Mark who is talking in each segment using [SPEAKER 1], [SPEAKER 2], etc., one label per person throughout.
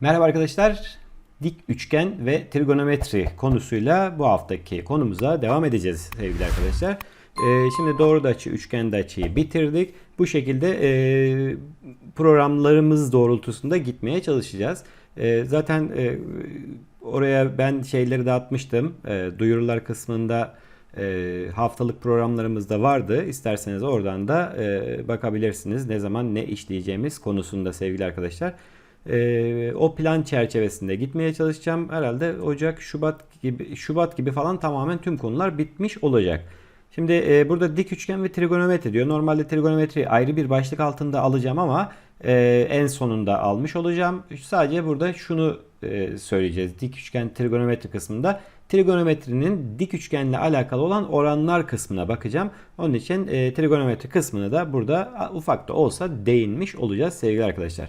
[SPEAKER 1] Merhaba arkadaşlar. Dik üçgen ve trigonometri konusuyla bu haftaki konumuza devam edeceğiz sevgili arkadaşlar. Ee, şimdi doğru da açı, üçgen de açıyı bitirdik. Bu şekilde e, programlarımız doğrultusunda gitmeye çalışacağız. E, zaten e, oraya ben şeyleri dağıtmıştım. E, duyurular kısmında e, haftalık programlarımız da vardı. İsterseniz oradan da e, bakabilirsiniz. Ne zaman ne işleyeceğimiz konusunda sevgili arkadaşlar. Ee, o plan çerçevesinde gitmeye çalışacağım. Herhalde Ocak, Şubat gibi Şubat gibi falan tamamen tüm konular bitmiş olacak. Şimdi e, burada dik üçgen ve trigonometri diyor. Normalde trigonometri ayrı bir başlık altında alacağım ama e, en sonunda almış olacağım. Sadece burada şunu e, söyleyeceğiz. Dik üçgen trigonometri kısmında trigonometrinin dik üçgenle alakalı olan oranlar kısmına bakacağım. Onun için e, trigonometri kısmını da burada ufak da olsa değinmiş olacağız sevgili arkadaşlar.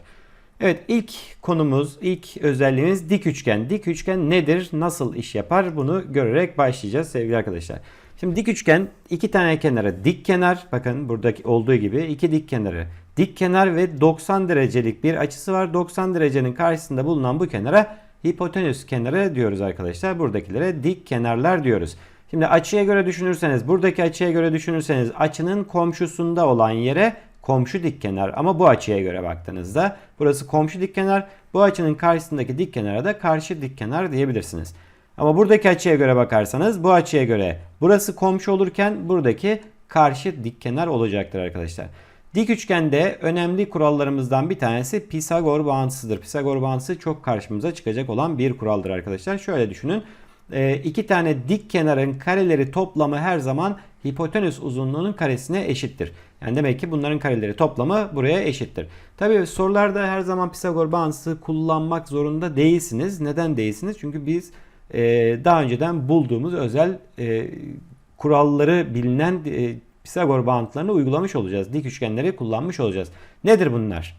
[SPEAKER 1] Evet ilk konumuz, ilk özelliğimiz dik üçgen. Dik üçgen nedir, nasıl iş yapar bunu görerek başlayacağız sevgili arkadaşlar. Şimdi dik üçgen iki tane kenara dik kenar, bakın buradaki olduğu gibi iki dik kenarı dik kenar ve 90 derecelik bir açısı var. 90 derecenin karşısında bulunan bu kenara hipotenüs kenarı diyoruz arkadaşlar. Buradakilere dik kenarlar diyoruz. Şimdi açıya göre düşünürseniz, buradaki açıya göre düşünürseniz açının komşusunda olan yere komşu dik kenar ama bu açıya göre baktığınızda burası komşu dik kenar bu açının karşısındaki dik kenara da karşı dik kenar diyebilirsiniz. Ama buradaki açıya göre bakarsanız bu açıya göre burası komşu olurken buradaki karşı dik kenar olacaktır arkadaşlar. Dik üçgende önemli kurallarımızdan bir tanesi Pisagor bağıntısıdır. Pisagor bağıntısı çok karşımıza çıkacak olan bir kuraldır arkadaşlar. Şöyle düşünün. E, iki tane dik kenarın kareleri toplamı her zaman hipotenüs uzunluğunun karesine eşittir. Yani demek ki bunların kareleri toplamı buraya eşittir. Tabii sorularda her zaman Pisagor bağıntısı kullanmak zorunda değilsiniz. Neden değilsiniz? Çünkü biz e, daha önceden bulduğumuz özel e, kuralları bilinen e, Pisagor bağıntılarını uygulamış olacağız. Dik üçgenleri kullanmış olacağız. Nedir bunlar?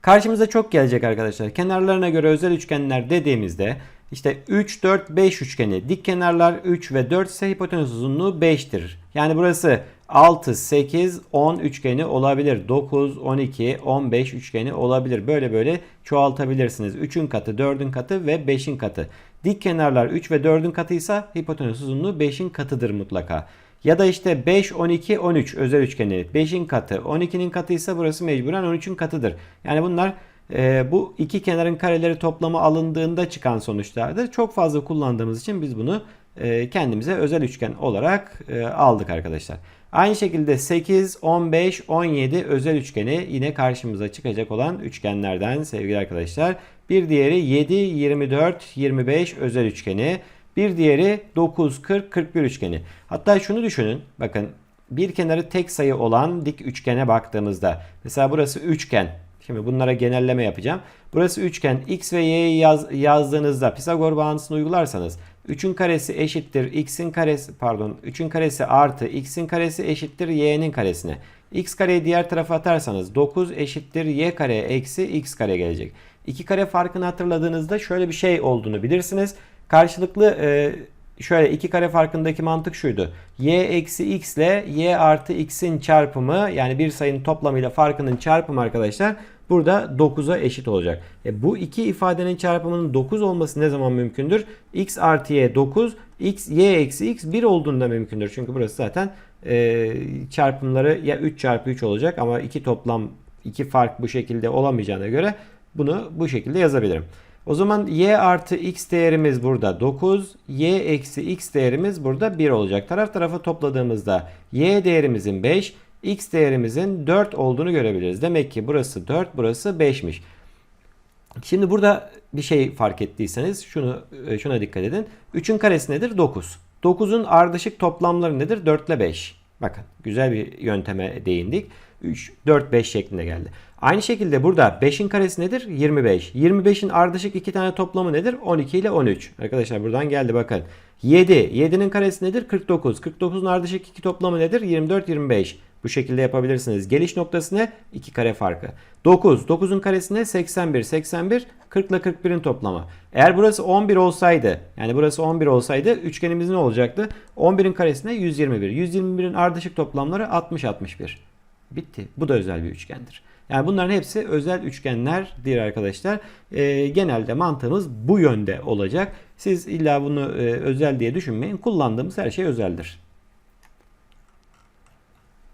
[SPEAKER 1] Karşımıza çok gelecek arkadaşlar. Kenarlarına göre özel üçgenler dediğimizde işte 3, 4, 5 üçgeni. Dik kenarlar 3 ve 4 ise hipotenüs uzunluğu 5'tir. Yani burası 6, 8, 10 üçgeni olabilir. 9, 12, 15 üçgeni olabilir. Böyle böyle çoğaltabilirsiniz. 3'ün katı, 4'ün katı ve 5'in katı. Dik kenarlar 3 ve 4'ün katıysa hipotenüs uzunluğu 5'in katıdır mutlaka. Ya da işte 5, 12, 13 özel üçgeni 5'in katı 12'nin katıysa burası mecburen 13'ün katıdır. Yani bunlar e, bu iki kenarın kareleri toplamı alındığında çıkan sonuçlardır. Çok fazla kullandığımız için biz bunu e, kendimize özel üçgen olarak e, aldık arkadaşlar. Aynı şekilde 8, 15, 17 özel üçgeni yine karşımıza çıkacak olan üçgenlerden sevgili arkadaşlar. Bir diğeri 7, 24, 25 özel üçgeni. Bir diğeri 9, 40, 41 üçgeni. Hatta şunu düşünün. Bakın bir kenarı tek sayı olan dik üçgene baktığımızda. Mesela burası üçgen. Şimdi bunlara genelleme yapacağım. Burası üçgen. X ve Y'yi yaz, yazdığınızda Pisagor bağıntısını uygularsanız 3'ün karesi eşittir x'in karesi pardon 3'ün karesi artı x'in karesi eşittir y'nin karesine. x kareyi diğer tarafa atarsanız 9 eşittir y kare eksi x kare gelecek. İki kare farkını hatırladığınızda şöyle bir şey olduğunu bilirsiniz. Karşılıklı e, şöyle iki kare farkındaki mantık şuydu. y eksi x ile y artı x'in çarpımı yani bir sayının toplamıyla farkının çarpımı arkadaşlar burada 9'a eşit olacak. E, bu iki ifadenin çarpımının 9 olması ne zaman mümkündür? x artı y 9, x y eksi x 1 olduğunda mümkündür. Çünkü burası zaten e, çarpımları ya 3 çarpı 3 olacak ama iki toplam iki fark bu şekilde olamayacağına göre bunu bu şekilde yazabilirim. O zaman y artı x değerimiz burada 9, y eksi x değerimiz burada 1 olacak. Taraf tarafa topladığımızda y değerimizin 5, x değerimizin 4 olduğunu görebiliriz. Demek ki burası 4, burası 5'miş. Şimdi burada bir şey fark ettiyseniz şunu e, şuna dikkat edin. 3'ün karesi nedir? 9. 9'un ardışık toplamları nedir? 4 ile 5. Bakın güzel bir yönteme değindik. 3, 4, 5 şeklinde geldi. Aynı şekilde burada 5'in karesi nedir? 25. 25'in ardışık iki tane toplamı nedir? 12 ile 13. Arkadaşlar buradan geldi bakın. 7. 7'nin karesi nedir? 49. 49'un ardışık iki toplamı nedir? 24, 25. Bu şekilde yapabilirsiniz. Geliş noktası ne? 2 kare farkı. 9. 9'un karesi ne? 81. 81 40 ile 41'in toplamı. Eğer burası 11 olsaydı yani burası 11 olsaydı üçgenimiz ne olacaktı? 11'in karesi ne? 121. 121'in ardışık toplamları 60 61. Bitti. Bu da özel bir üçgendir. Yani bunların hepsi özel üçgenlerdir arkadaşlar. E, genelde mantığımız bu yönde olacak. Siz illa bunu e, özel diye düşünmeyin. Kullandığımız her şey özeldir.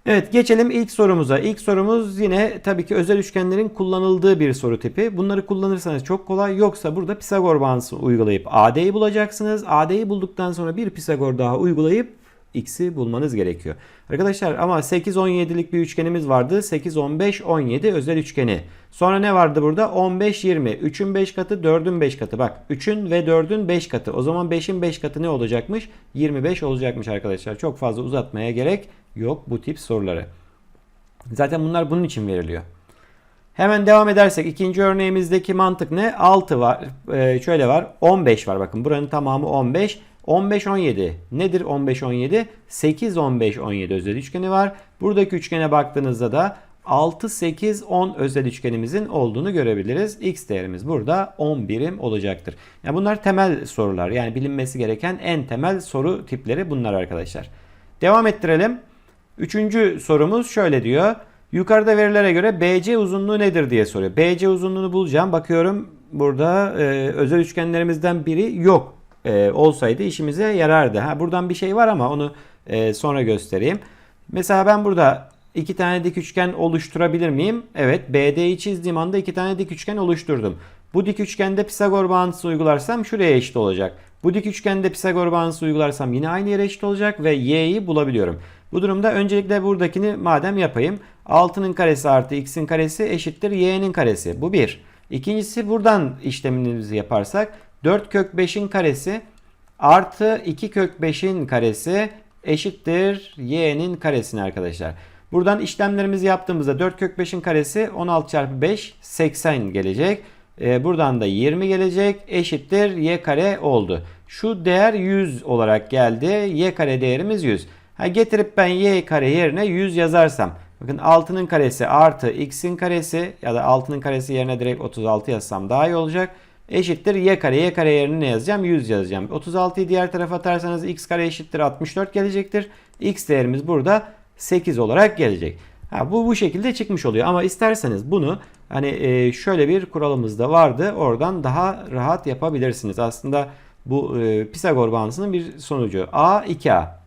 [SPEAKER 1] Evet geçelim ilk sorumuza. İlk sorumuz yine tabii ki özel üçgenlerin kullanıldığı bir soru tipi. Bunları kullanırsanız çok kolay. Yoksa burada Pisagor bağıntısı uygulayıp AD'yi bulacaksınız. AD'yi bulduktan sonra bir Pisagor daha uygulayıp x'i bulmanız gerekiyor. Arkadaşlar ama 8 17'lik bir üçgenimiz vardı. 8 15 17 özel üçgeni. Sonra ne vardı burada? 15 20. 3'ün 5 katı, 4'ün 5 katı. Bak 3'ün ve 4'ün 5 katı. O zaman 5'in 5 katı ne olacakmış? 25 olacakmış arkadaşlar. Çok fazla uzatmaya gerek yok bu tip soruları. Zaten bunlar bunun için veriliyor. Hemen devam edersek ikinci örneğimizdeki mantık ne? 6 var. Ee, şöyle var. 15 var. Bakın buranın tamamı 15. 15 17. Nedir 15 17? 8 15 17 özel üçgeni var. Buradaki üçgene baktığınızda da 6 8 10 özel üçgenimizin olduğunu görebiliriz. X değerimiz burada 10 birim olacaktır. Yani bunlar temel sorular. Yani bilinmesi gereken en temel soru tipleri bunlar arkadaşlar. Devam ettirelim. Üçüncü sorumuz şöyle diyor. Yukarıda verilere göre BC uzunluğu nedir diye soruyor. BC uzunluğunu bulacağım. Bakıyorum burada e, özel üçgenlerimizden biri yok. E, olsaydı işimize yarardı. Ha, buradan bir şey var ama onu e, sonra göstereyim. Mesela ben burada iki tane dik üçgen oluşturabilir miyim? Evet. BD'yi çizdiğim anda iki tane dik üçgen oluşturdum. Bu dik üçgende Pisagor bağıntısı uygularsam şuraya eşit olacak. Bu dik üçgende Pisagor bağıntısı uygularsam yine aynı yere eşit olacak ve y'yi bulabiliyorum. Bu durumda öncelikle buradakini madem yapayım. 6'nın karesi artı x'in karesi eşittir y'nin karesi. Bu bir. İkincisi buradan işlemimizi yaparsak 4 kök 5'in karesi artı 2 kök 5'in karesi eşittir y'nin karesine arkadaşlar. Buradan işlemlerimizi yaptığımızda 4 kök 5'in karesi 16 çarpı 5 80 gelecek. Ee, buradan da 20 gelecek eşittir y kare oldu. Şu değer 100 olarak geldi. Y kare değerimiz 100. Ha, getirip ben y kare yerine 100 yazarsam. Bakın 6'nın karesi artı x'in karesi ya da 6'nın karesi yerine direkt 36 yazsam daha iyi olacak. Eşittir y kare. Y kare yerine ne yazacağım? 100 yazacağım. 36'yı diğer tarafa atarsanız x kare eşittir 64 gelecektir. x değerimiz burada 8 olarak gelecek. Ha, bu bu şekilde çıkmış oluyor ama isterseniz bunu hani e, şöyle bir kuralımız da vardı. Oradan daha rahat yapabilirsiniz. Aslında bu e, Pisagor bağıntısının bir sonucu. A 2A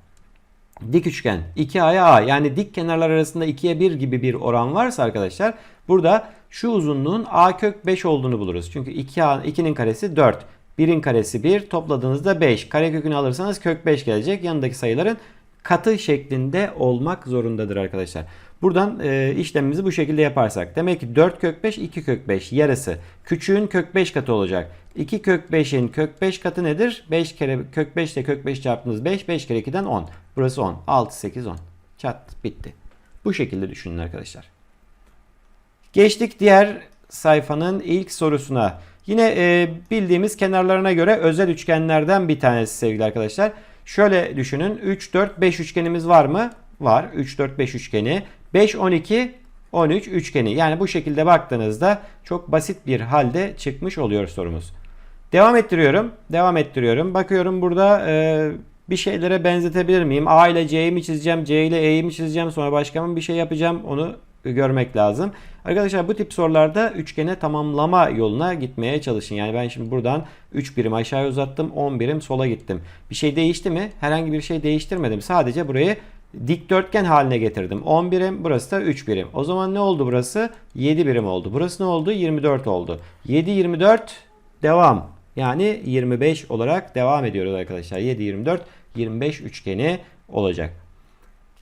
[SPEAKER 1] dik üçgen 2A'ya A yani dik kenarlar arasında 2'ye 1 gibi bir oran varsa arkadaşlar burada şu uzunluğun A kök 5 olduğunu buluruz. Çünkü 2A 2'nin karesi 4. 1'in karesi 1 topladığınızda 5. Karekökünü alırsanız kök 5 gelecek. Yanındaki sayıların katı şeklinde olmak zorundadır arkadaşlar. Buradan e, işlemimizi bu şekilde yaparsak. Demek ki 4 kök 5 2 kök 5 yarısı. Küçüğün kök 5 katı olacak. 2 kök 5'in kök 5 katı nedir? 5 kere kök 5 ile kök 5 çarptınız 5. 5 kere 2'den 10. Burası 10. 6 8 10. Çat bitti. Bu şekilde düşünün arkadaşlar. Geçtik diğer sayfanın ilk sorusuna. Yine e, bildiğimiz kenarlarına göre özel üçgenlerden bir tanesi sevgili arkadaşlar. Şöyle düşünün. 3 4 5 üçgenimiz var mı? Var. 3 4 5 üçgeni. 5 12 13 üçgeni. Yani bu şekilde baktığınızda çok basit bir halde çıkmış oluyor sorumuz. Devam ettiriyorum. Devam ettiriyorum. Bakıyorum burada e, bir şeylere benzetebilir miyim? A ile C'yi mi çizeceğim? C ile E'yi mi çizeceğim? Sonra başka mı bir şey yapacağım? Onu görmek lazım. Arkadaşlar bu tip sorularda üçgene tamamlama yoluna gitmeye çalışın. Yani ben şimdi buradan 3 birim aşağıya uzattım. 10 birim sola gittim. Bir şey değişti mi? Herhangi bir şey değiştirmedim. Sadece burayı dikdörtgen haline getirdim. 10 birim burası da 3 birim. O zaman ne oldu burası? 7 birim oldu. Burası ne oldu? 24 oldu. 7 24 devam. Yani 25 olarak devam ediyoruz arkadaşlar. 7 24 25 üçgeni olacak.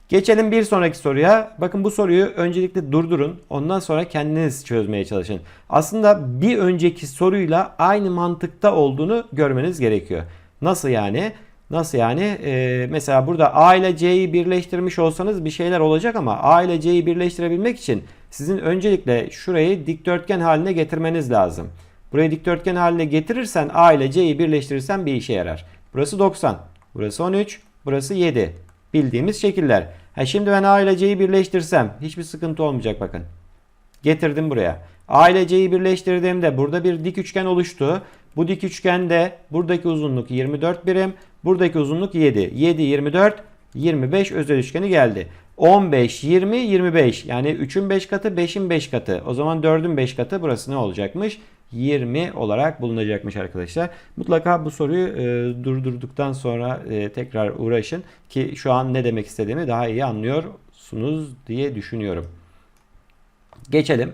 [SPEAKER 1] Geçelim bir sonraki soruya. Bakın bu soruyu öncelikle durdurun. Ondan sonra kendiniz çözmeye çalışın. Aslında bir önceki soruyla aynı mantıkta olduğunu görmeniz gerekiyor. Nasıl yani? Nasıl yani? Ee, mesela burada A ile C'yi birleştirmiş olsanız bir şeyler olacak ama A ile C'yi birleştirebilmek için sizin öncelikle şurayı dikdörtgen haline getirmeniz lazım. Burayı dikdörtgen haline getirirsen A ile C'yi birleştirirsen bir işe yarar. Burası 90. Burası 13. Burası 7. Bildiğimiz şekiller. Ha şimdi ben A ile C'yi birleştirsem hiçbir sıkıntı olmayacak bakın. Getirdim buraya. A ile C'yi birleştirdiğimde burada bir dik üçgen oluştu. Bu dik üçgende buradaki uzunluk 24 birim. Buradaki uzunluk 7. 7, 24, 25 özel üçgeni geldi. 15, 20, 25. Yani 3'ün 5 katı, 5'in 5 katı. O zaman 4'ün 5 katı burası ne olacakmış? 20 olarak bulunacakmış arkadaşlar. Mutlaka bu soruyu e, durdurduktan sonra e, tekrar uğraşın ki şu an ne demek istediğimi daha iyi anlıyorsunuz diye düşünüyorum. Geçelim.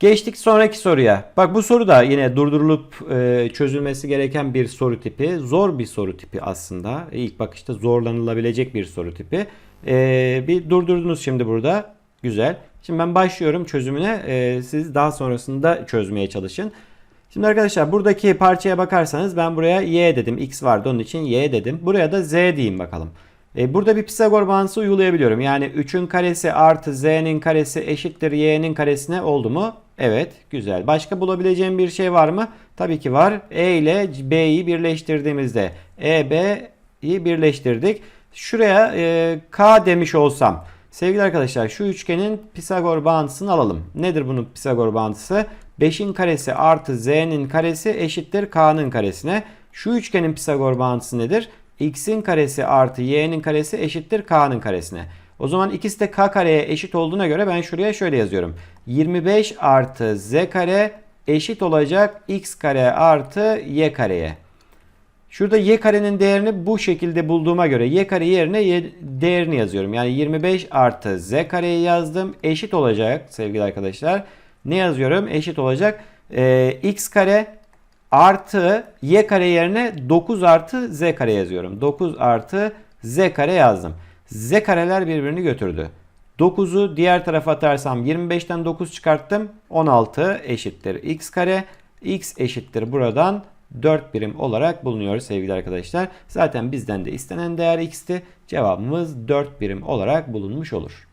[SPEAKER 1] Geçtik sonraki soruya. Bak bu soru da yine durdurulup e, çözülmesi gereken bir soru tipi. Zor bir soru tipi aslında. İlk bakışta zorlanılabilecek bir soru tipi. E, bir durdurdunuz şimdi burada. Güzel. Şimdi ben başlıyorum çözümüne. E, siz daha sonrasında çözmeye çalışın. Şimdi arkadaşlar buradaki parçaya bakarsanız ben buraya y dedim. x vardı onun için y dedim. Buraya da z diyeyim bakalım. E, burada bir Pisagor bağıntısı uygulayabiliyorum. Yani 3'ün karesi artı z'nin karesi eşittir y'nin karesine oldu mu? Evet güzel. Başka bulabileceğim bir şey var mı? Tabii ki var. E ile B'yi birleştirdiğimizde E, B'yi birleştirdik. Şuraya e, K demiş olsam. Sevgili arkadaşlar şu üçgenin Pisagor bağıntısını alalım. Nedir bunun Pisagor bağıntısı? 5'in karesi artı z'nin karesi eşittir k'nın karesine. Şu üçgenin Pisagor bağıntısı nedir? x'in karesi artı y'nin karesi eşittir k'nın karesine. O zaman ikisi de k kareye eşit olduğuna göre ben şuraya şöyle yazıyorum. 25 artı z kare eşit olacak x kare artı y kareye. Şurada y karenin değerini bu şekilde bulduğuma göre y kare yerine y değerini yazıyorum. Yani 25 artı z kareyi yazdım. Eşit olacak sevgili arkadaşlar. Ne yazıyorum? Eşit olacak. Ee, x kare artı y kare yerine 9 artı z kare yazıyorum. 9 artı z kare yazdım. Z kareler birbirini götürdü. 9'u diğer tarafa atarsam 25'ten 9 çıkarttım. 16 eşittir x kare. x eşittir buradan 4 birim olarak bulunuyor sevgili arkadaşlar. Zaten bizden de istenen değer x'ti. Cevabımız 4 birim olarak bulunmuş olur.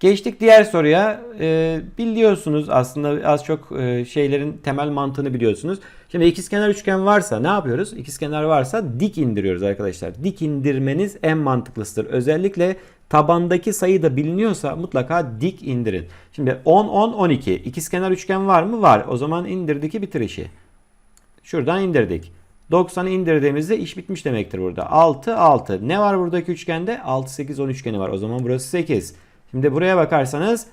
[SPEAKER 1] Geçtik diğer soruya. Ee, biliyorsunuz aslında az çok e, şeylerin temel mantığını biliyorsunuz. Şimdi ikizkenar üçgen varsa ne yapıyoruz? İkizkenar varsa dik indiriyoruz arkadaşlar. Dik indirmeniz en mantıklısıdır. Özellikle tabandaki sayı da biliniyorsa mutlaka dik indirin. Şimdi 10 10 12 ikizkenar üçgen var mı? Var. O zaman indirdik ki bitir işi. Şuradan indirdik. 90'ı indirdiğimizde iş bitmiş demektir burada. 6 6. Ne var buradaki üçgende? 6 8 10 üçgeni var. O zaman burası 8. Şimdi buraya bakarsanız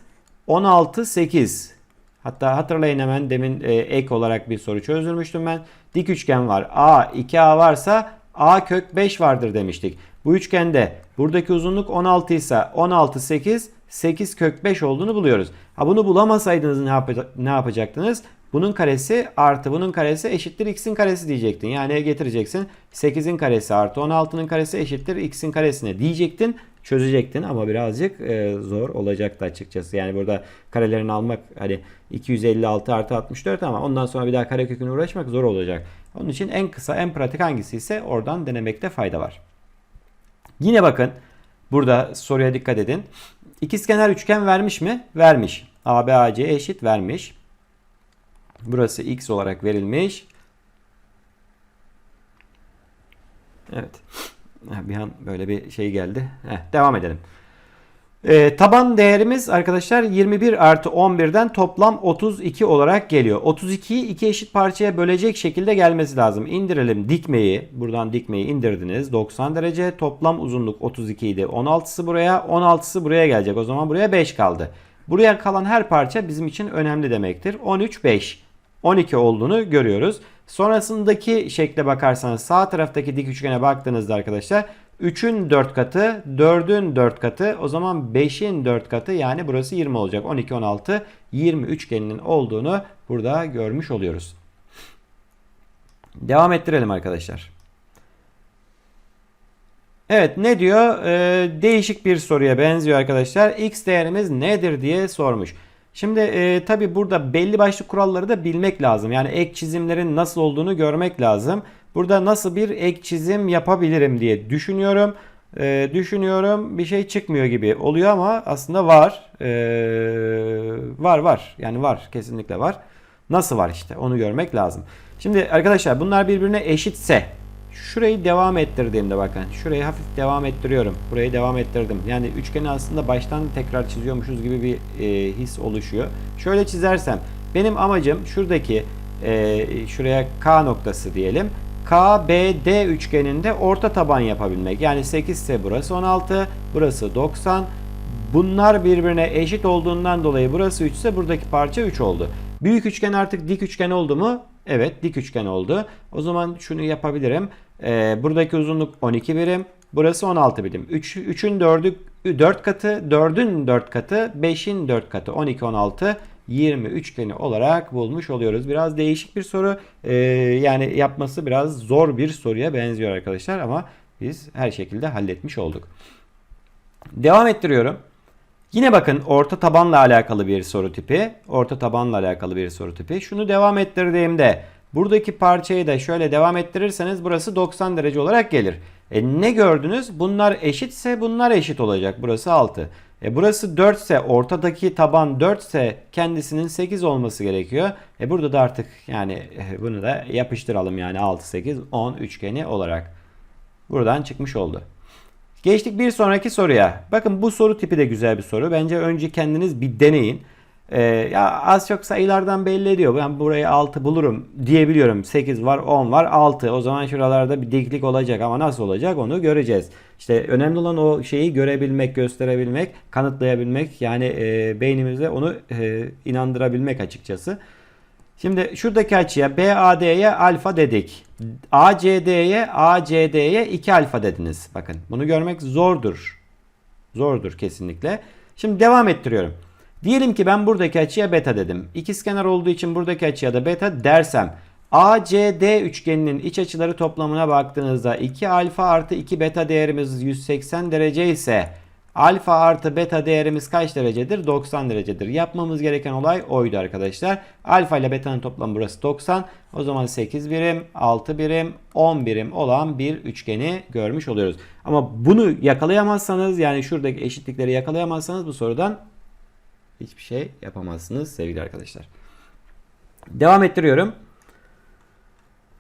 [SPEAKER 1] 16 8. Hatta hatırlayın hemen demin e, ek olarak bir soru çözdürmüştüm ben. Dik üçgen var. A 2A varsa A kök 5 vardır demiştik. Bu üçgende buradaki uzunluk 16 ise 16 8 8 kök 5 olduğunu buluyoruz. Ha bunu bulamasaydınız ne, yap ne yapacaktınız? Bunun karesi artı bunun karesi eşittir x'in karesi diyecektin. Yani getireceksin 8'in karesi artı 16'nın karesi eşittir x'in karesine diyecektin. Çözecektin ama birazcık e, zor olacaktı açıkçası. Yani burada karelerini almak hani 256 artı 64 ama ondan sonra bir daha karekökünü uğraşmak zor olacak. Onun için en kısa en pratik hangisi ise oradan denemekte fayda var. Yine bakın burada soruya dikkat edin. İkizkenar üçgen vermiş mi? Vermiş. ABAC eşit vermiş. Burası x olarak verilmiş. Evet. Bir an böyle bir şey geldi. Heh, devam edelim. Ee, taban değerimiz arkadaşlar 21 artı 11'den toplam 32 olarak geliyor. 32'yi iki eşit parçaya bölecek şekilde gelmesi lazım. İndirelim dikmeyi. Buradan dikmeyi indirdiniz. 90 derece. Toplam uzunluk 32 idi. 16'sı buraya 16'sı buraya gelecek. O zaman buraya 5 kaldı. Buraya kalan her parça bizim için önemli demektir. 13 5. 12 olduğunu görüyoruz. Sonrasındaki şekle bakarsanız sağ taraftaki dik üçgene baktığınızda arkadaşlar 3'ün 4 katı, 4'ün 4 katı, o zaman 5'in 4 katı yani burası 20 olacak. 12, 16, 20 üçgeninin olduğunu burada görmüş oluyoruz. Devam ettirelim arkadaşlar. Evet ne diyor? Ee, değişik bir soruya benziyor arkadaşlar. X değerimiz nedir diye sormuş. Şimdi e, tabi burada belli başlı kuralları da bilmek lazım. Yani ek çizimlerin nasıl olduğunu görmek lazım. Burada nasıl bir ek çizim yapabilirim diye düşünüyorum. E, düşünüyorum bir şey çıkmıyor gibi oluyor ama aslında var. E, var var yani var kesinlikle var. Nasıl var işte onu görmek lazım. Şimdi arkadaşlar bunlar birbirine eşitse Şurayı devam ettirdiğimde bakın. Şurayı hafif devam ettiriyorum. Burayı devam ettirdim. Yani üçgeni aslında baştan tekrar çiziyormuşuz gibi bir e, his oluşuyor. Şöyle çizersem benim amacım şuradaki e, şuraya K noktası diyelim. KBD üçgeninde orta taban yapabilmek. Yani 8 ise burası 16, burası 90. Bunlar birbirine eşit olduğundan dolayı burası 3 ise buradaki parça 3 oldu. Büyük üçgen artık dik üçgen oldu mu? Evet dik üçgen oldu. O zaman şunu yapabilirim. Ee, buradaki uzunluk 12 birim. Burası 16 birim. 3, 3'ün 4'ü 4 katı, 4'ün 4 katı, 5'in 4 katı 12, 16, 20 üçgeni olarak bulmuş oluyoruz. Biraz değişik bir soru. Ee, yani yapması biraz zor bir soruya benziyor arkadaşlar ama biz her şekilde halletmiş olduk. Devam ettiriyorum. Yine bakın orta tabanla alakalı bir soru tipi. Orta tabanla alakalı bir soru tipi. Şunu devam ettirdiğimde buradaki parçayı da şöyle devam ettirirseniz burası 90 derece olarak gelir. E ne gördünüz? Bunlar eşitse bunlar eşit olacak. Burası 6. E burası 4 ise ortadaki taban 4 ise kendisinin 8 olması gerekiyor. E burada da artık yani e, bunu da yapıştıralım yani 6 8 10 üçgeni olarak. Buradan çıkmış oldu. Geçtik bir sonraki soruya. Bakın bu soru tipi de güzel bir soru. Bence önce kendiniz bir deneyin. Ee, ya az çok sayılardan belli ediyor. Ben burayı 6 bulurum diyebiliyorum. 8 var, 10 var, 6. O zaman şuralarda bir diklik olacak ama nasıl olacak onu göreceğiz. İşte önemli olan o şeyi görebilmek, gösterebilmek, kanıtlayabilmek. Yani e, beynimizde onu e, inandırabilmek açıkçası. Şimdi şuradaki açıya BAD'ye alfa dedik. ACD'ye ACD'ye 2 alfa dediniz. Bakın bunu görmek zordur. Zordur kesinlikle. Şimdi devam ettiriyorum. Diyelim ki ben buradaki açıya beta dedim. İkizkenar olduğu için buradaki açıya da beta dersem ACD üçgeninin iç açıları toplamına baktığınızda 2 alfa artı 2 beta değerimiz 180 derece ise alfa artı beta değerimiz kaç derecedir? 90 derecedir. Yapmamız gereken olay oydu arkadaşlar. Alfa ile beta'nın toplamı burası 90. O zaman 8 birim, 6 birim, 10 birim olan bir üçgeni görmüş oluyoruz. Ama bunu yakalayamazsanız yani şuradaki eşitlikleri yakalayamazsanız bu sorudan hiçbir şey yapamazsınız sevgili arkadaşlar. Devam ettiriyorum.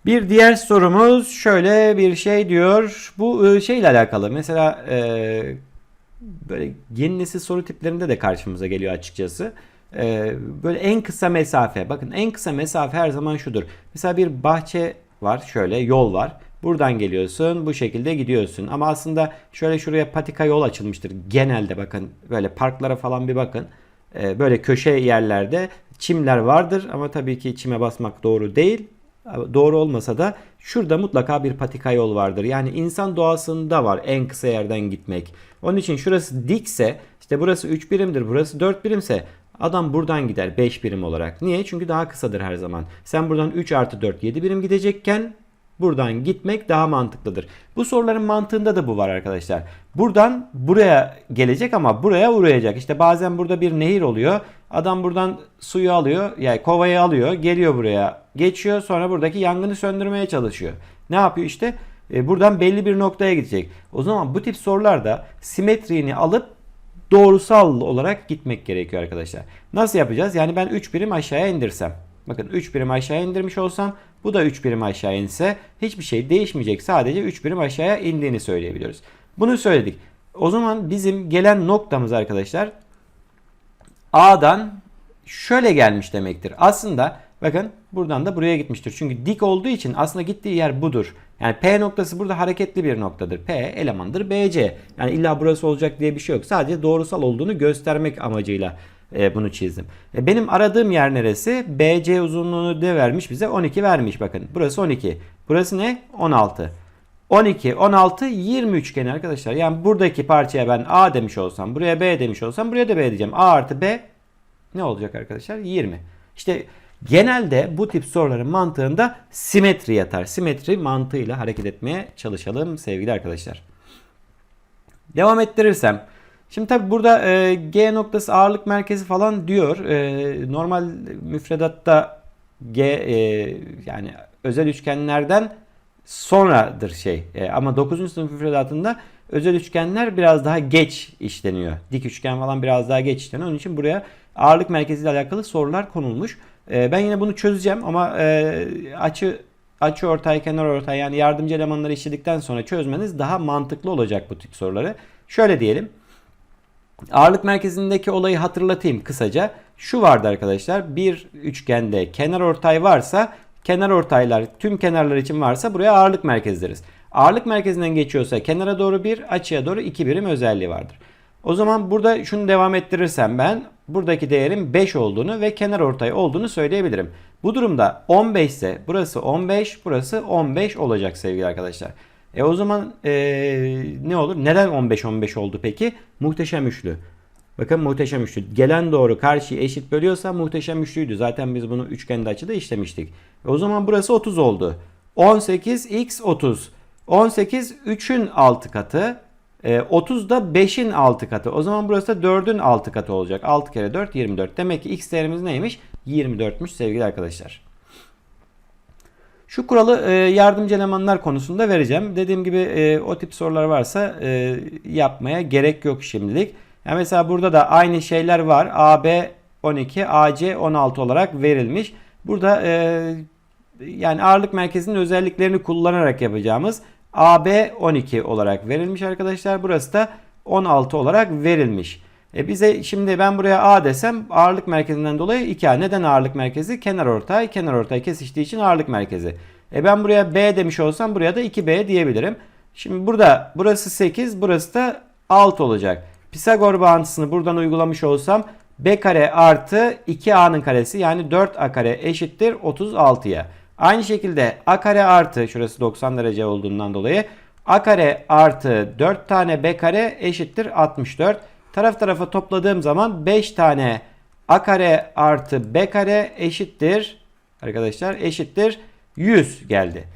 [SPEAKER 1] Bir diğer sorumuz şöyle bir şey diyor. Bu e, şeyle alakalı. Mesela e, böyle yeni nesil soru tiplerinde de karşımıza geliyor açıkçası. E, böyle en kısa mesafe. Bakın en kısa mesafe her zaman şudur. Mesela bir bahçe var. Şöyle yol var. Buradan geliyorsun. Bu şekilde gidiyorsun. Ama aslında şöyle şuraya patika yol açılmıştır. Genelde bakın böyle parklara falan bir bakın. E, böyle köşe yerlerde çimler vardır. Ama tabii ki çime basmak doğru değil doğru olmasa da şurada mutlaka bir patika yol vardır. Yani insan doğasında var en kısa yerden gitmek. Onun için şurası dikse işte burası 3 birimdir burası 4 birimse adam buradan gider 5 birim olarak. Niye? Çünkü daha kısadır her zaman. Sen buradan 3 artı 4 7 birim gidecekken buradan gitmek daha mantıklıdır. Bu soruların mantığında da bu var arkadaşlar. Buradan buraya gelecek ama buraya uğrayacak. İşte bazen burada bir nehir oluyor. Adam buradan suyu alıyor, yani kovayı alıyor, geliyor buraya, geçiyor. Sonra buradaki yangını söndürmeye çalışıyor. Ne yapıyor işte? E, buradan belli bir noktaya gidecek. O zaman bu tip sorularda simetriğini alıp doğrusal olarak gitmek gerekiyor arkadaşlar. Nasıl yapacağız? Yani ben 3 birim aşağıya indirsem. Bakın 3 birim aşağıya indirmiş olsam bu da 3 birim aşağı inse hiçbir şey değişmeyecek. Sadece 3 birim aşağıya indiğini söyleyebiliyoruz. Bunu söyledik. O zaman bizim gelen noktamız arkadaşlar A'dan şöyle gelmiş demektir. Aslında bakın buradan da buraya gitmiştir. Çünkü dik olduğu için aslında gittiği yer budur. Yani P noktası burada hareketli bir noktadır. P elemandır BC. Yani illa burası olacak diye bir şey yok. Sadece doğrusal olduğunu göstermek amacıyla e, bunu çizdim. E, benim aradığım yer neresi? BC uzunluğunu de vermiş bize 12 vermiş bakın. Burası 12. Burası ne? 16. 12, 16, 20 üçgeni arkadaşlar. Yani buradaki parçaya ben A demiş olsam, buraya B demiş olsam, buraya da B diyeceğim. A artı B ne olacak arkadaşlar? 20. İşte genelde bu tip soruların mantığında simetri yatar. Simetri mantığıyla hareket etmeye çalışalım sevgili arkadaşlar. Devam ettirirsem. Şimdi tabi burada e, G noktası ağırlık merkezi falan diyor. E, normal müfredatta G e, yani özel üçgenlerden sonradır şey. E, ama 9. sınıf müfredatında özel üçgenler biraz daha geç işleniyor. Dik üçgen falan biraz daha geç işleniyor. Onun için buraya ağırlık merkeziyle alakalı sorular konulmuş. E, ben yine bunu çözeceğim ama e, açı açı ortay, kenar ortay yani yardımcı elemanları işledikten sonra çözmeniz daha mantıklı olacak bu tip soruları. Şöyle diyelim. Ağırlık merkezindeki olayı hatırlatayım kısaca. Şu vardı arkadaşlar. Bir üçgende kenar ortay varsa kenar ortaylar tüm kenarlar için varsa buraya ağırlık merkezi deriz. Ağırlık merkezinden geçiyorsa kenara doğru 1, açıya doğru 2 birim özelliği vardır. O zaman burada şunu devam ettirirsem ben buradaki değerin 5 olduğunu ve kenar ortay olduğunu söyleyebilirim. Bu durumda 15 ise burası 15, burası 15 olacak sevgili arkadaşlar. E o zaman ee, ne olur? Neden 15-15 oldu peki? Muhteşem üçlü. Bakın muhteşem üçlü. Gelen doğru karşıyı eşit bölüyorsa muhteşem üçlüydü. Zaten biz bunu üçgende açıda işlemiştik. E o zaman burası 30 oldu. 18 x 30. 18 3'ün 6 katı. E, 30 da 5'in 6 katı. O zaman burası da 4'ün 6 katı olacak. 6 kere 4 24. Demek ki x değerimiz neymiş? 24'müş sevgili arkadaşlar. Şu kuralı e, yardımcı elemanlar konusunda vereceğim. Dediğim gibi e, o tip sorular varsa e, yapmaya gerek yok şimdilik. Yani mesela burada da aynı şeyler var. AB 12, AC 16 olarak verilmiş. Burada yani ağırlık merkezinin özelliklerini kullanarak yapacağımız AB 12 olarak verilmiş arkadaşlar. Burası da 16 olarak verilmiş. E bize şimdi ben buraya A desem ağırlık merkezinden dolayı 2A. Neden ağırlık merkezi? Kenar ortay. Kenar ortay kesiştiği için ağırlık merkezi. E ben buraya B demiş olsam buraya da 2B diyebilirim. Şimdi burada burası 8 burası da 6 olacak. Pisagor bağıntısını buradan uygulamış olsam B kare artı 2A'nın karesi yani 4A kare eşittir 36'ya. Aynı şekilde A kare artı şurası 90 derece olduğundan dolayı A kare artı 4 tane B kare eşittir 64. Taraf tarafa topladığım zaman 5 tane A kare artı B kare eşittir arkadaşlar eşittir 100 geldi.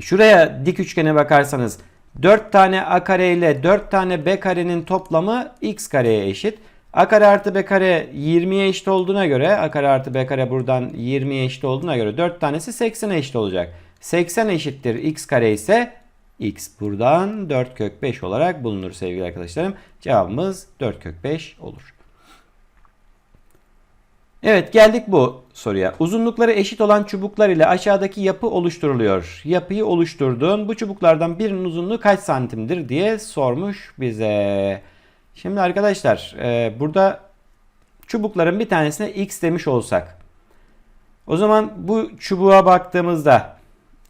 [SPEAKER 1] Şuraya dik üçgene bakarsanız 4 tane A kare ile 4 tane B karenin toplamı X kareye eşit. A kare artı B kare 20'ye eşit olduğuna göre A kare artı B kare buradan 20'ye eşit olduğuna göre 4 tanesi 80'e eşit olacak. 80 eşittir X kare ise X buradan 4 kök 5 olarak bulunur sevgili arkadaşlarım. Cevabımız 4 kök 5 olur. Evet geldik bu soruya. Uzunlukları eşit olan çubuklar ile aşağıdaki yapı oluşturuluyor. Yapıyı oluşturduğun bu çubuklardan birinin uzunluğu kaç santimdir diye sormuş bize. Şimdi arkadaşlar e, burada çubukların bir tanesine x demiş olsak. O zaman bu çubuğa baktığımızda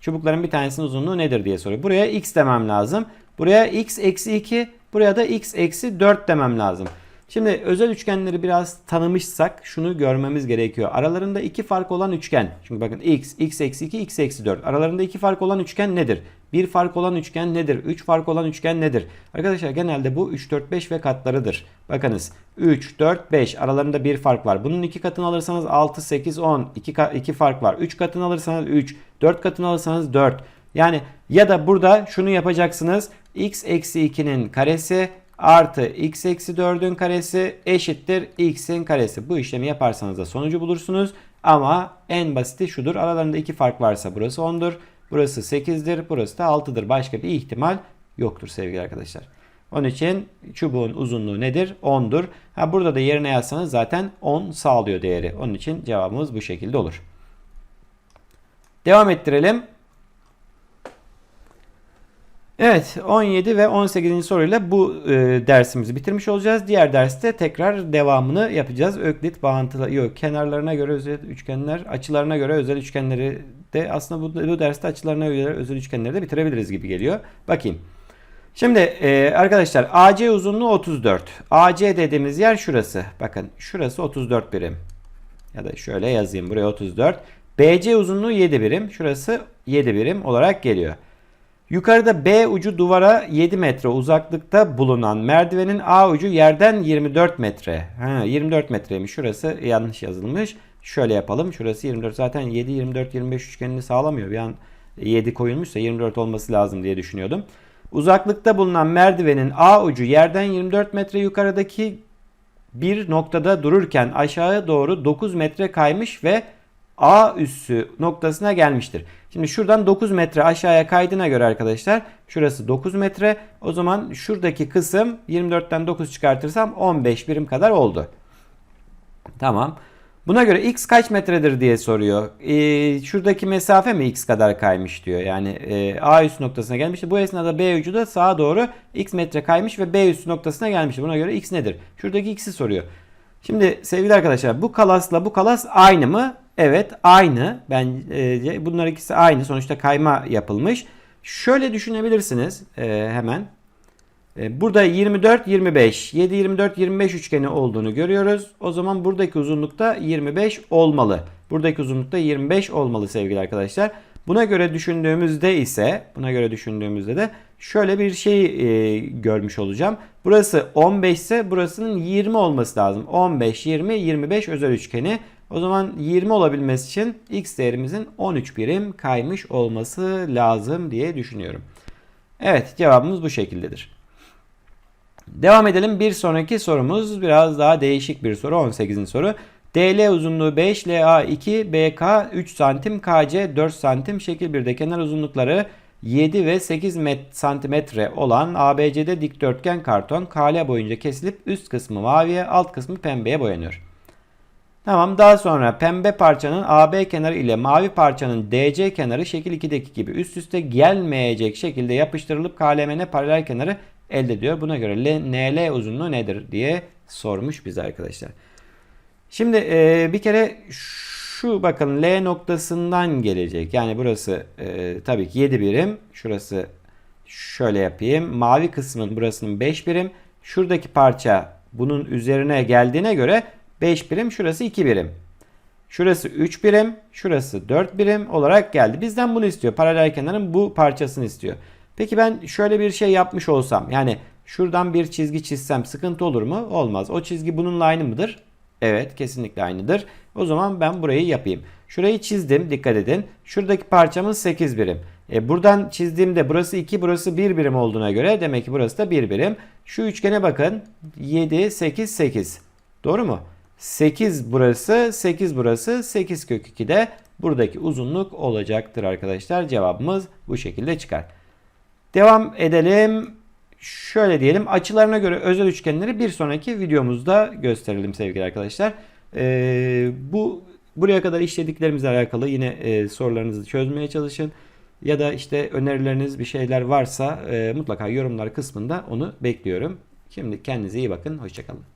[SPEAKER 1] çubukların bir tanesinin uzunluğu nedir diye soruyor. Buraya x demem lazım. Buraya x eksi 2 buraya da x eksi 4 demem lazım. Şimdi özel üçgenleri biraz tanımışsak şunu görmemiz gerekiyor. Aralarında iki fark olan üçgen. Çünkü bakın x, x eksi 2, x eksi 4. Aralarında iki fark olan üçgen nedir? Bir fark olan üçgen nedir? Üç fark olan üçgen nedir? Arkadaşlar genelde bu 3, 4, 5 ve katlarıdır. Bakınız 3, 4, 5 aralarında bir fark var. Bunun iki katını alırsanız 6, 8, 10. 2, iki fark var. 3 katını alırsanız 3, 4 katını alırsanız 4. Yani ya da burada şunu yapacaksınız. x eksi 2'nin karesi artı x eksi 4'ün karesi eşittir x'in karesi. Bu işlemi yaparsanız da sonucu bulursunuz. Ama en basiti şudur. Aralarında iki fark varsa burası 10'dur. Burası 8'dir. Burası da 6'dır. Başka bir ihtimal yoktur sevgili arkadaşlar. Onun için çubuğun uzunluğu nedir? 10'dur. Ha burada da yerine yazsanız zaten 10 sağlıyor değeri. Onun için cevabımız bu şekilde olur. Devam ettirelim. Evet 17 ve 18. soruyla bu e, dersimizi bitirmiş olacağız. Diğer derste tekrar devamını yapacağız. Öklit bağıntılı yok kenarlarına göre özel üçgenler, açılarına göre özel üçgenleri de aslında bu, bu derste açılarına göre özel üçgenleri de bitirebiliriz gibi geliyor. Bakayım. Şimdi e, arkadaşlar AC uzunluğu 34. AC dediğimiz yer şurası. Bakın şurası 34 birim. Ya da şöyle yazayım buraya 34. BC uzunluğu 7 birim. Şurası 7 birim olarak geliyor. Yukarıda B ucu duvara 7 metre uzaklıkta bulunan merdivenin A ucu yerden 24 metre. Ha, 24 metreymiş. Şurası yanlış yazılmış. Şöyle yapalım. Şurası 24. Zaten 7, 24, 25 üçgenini sağlamıyor. Bir an 7 koyulmuşsa 24 olması lazım diye düşünüyordum. Uzaklıkta bulunan merdivenin A ucu yerden 24 metre yukarıdaki bir noktada dururken aşağıya doğru 9 metre kaymış ve A üssü noktasına gelmiştir. Şimdi şuradan 9 metre aşağıya kaydına göre arkadaşlar şurası 9 metre. O zaman şuradaki kısım 24'ten 9 çıkartırsam 15 birim kadar oldu. Tamam. Buna göre x kaç metredir diye soruyor. Ee, şuradaki mesafe mi x kadar kaymış diyor. Yani e, A üst noktasına gelmişti. Bu esnada B ucu da sağa doğru x metre kaymış ve B üst noktasına gelmişti. Buna göre x nedir? Şuradaki x'i soruyor. Şimdi sevgili arkadaşlar bu kalasla bu kalas aynı mı? Evet aynı. Bence bunlar ikisi aynı. Sonuçta kayma yapılmış. Şöyle düşünebilirsiniz e, hemen. E, burada 24, 25, 7, 24, 25 üçgeni olduğunu görüyoruz. O zaman buradaki uzunlukta 25 olmalı. Buradaki uzunlukta 25 olmalı sevgili arkadaşlar. Buna göre düşündüğümüzde ise, buna göre düşündüğümüzde de şöyle bir şey e, görmüş olacağım. Burası 15 ise burasının 20 olması lazım. 15, 20, 25 özel üçgeni. O zaman 20 olabilmesi için x değerimizin 13 birim kaymış olması lazım diye düşünüyorum. Evet cevabımız bu şekildedir. Devam edelim. Bir sonraki sorumuz biraz daha değişik bir soru. 18. soru. DL uzunluğu 5, LA 2, BK 3 santim, KC 4 santim. Şekil 1'de kenar uzunlukları 7 ve 8 santimetre olan ABC'de dikdörtgen karton KL boyunca kesilip üst kısmı maviye, alt kısmı pembeye boyanıyor. Tamam daha sonra pembe parçanın AB kenarı ile mavi parçanın DC kenarı şekil 2'deki gibi üst üste gelmeyecek şekilde yapıştırılıp KLMN paralel kenarı elde ediyor. Buna göre L, NL uzunluğu nedir diye sormuş bize arkadaşlar. Şimdi e, bir kere şu bakın L noktasından gelecek. Yani burası e, tabii ki 7 birim. Şurası şöyle yapayım. Mavi kısmın burasının 5 birim. Şuradaki parça bunun üzerine geldiğine göre 5 birim. Şurası 2 birim. Şurası 3 birim. Şurası 4 birim olarak geldi. Bizden bunu istiyor. Paralel kenarın bu parçasını istiyor. Peki ben şöyle bir şey yapmış olsam. Yani şuradan bir çizgi çizsem sıkıntı olur mu? Olmaz. O çizgi bununla aynı mıdır? Evet kesinlikle aynıdır. O zaman ben burayı yapayım. Şurayı çizdim dikkat edin. Şuradaki parçamız 8 birim. E buradan çizdiğimde burası 2 burası 1 birim olduğuna göre demek ki burası da 1 birim. Şu üçgene bakın 7 8 8. Doğru mu? 8 burası 8 burası 8 kök 2 de buradaki uzunluk olacaktır arkadaşlar. Cevabımız bu şekilde çıkar. Devam edelim. Şöyle diyelim açılarına göre özel üçgenleri bir sonraki videomuzda gösterelim sevgili arkadaşlar. Ee, bu buraya kadar işlediklerimizle alakalı yine e, sorularınızı çözmeye çalışın. Ya da işte önerileriniz bir şeyler varsa e, mutlaka yorumlar kısmında onu bekliyorum. Şimdi kendinize iyi bakın. Hoşçakalın.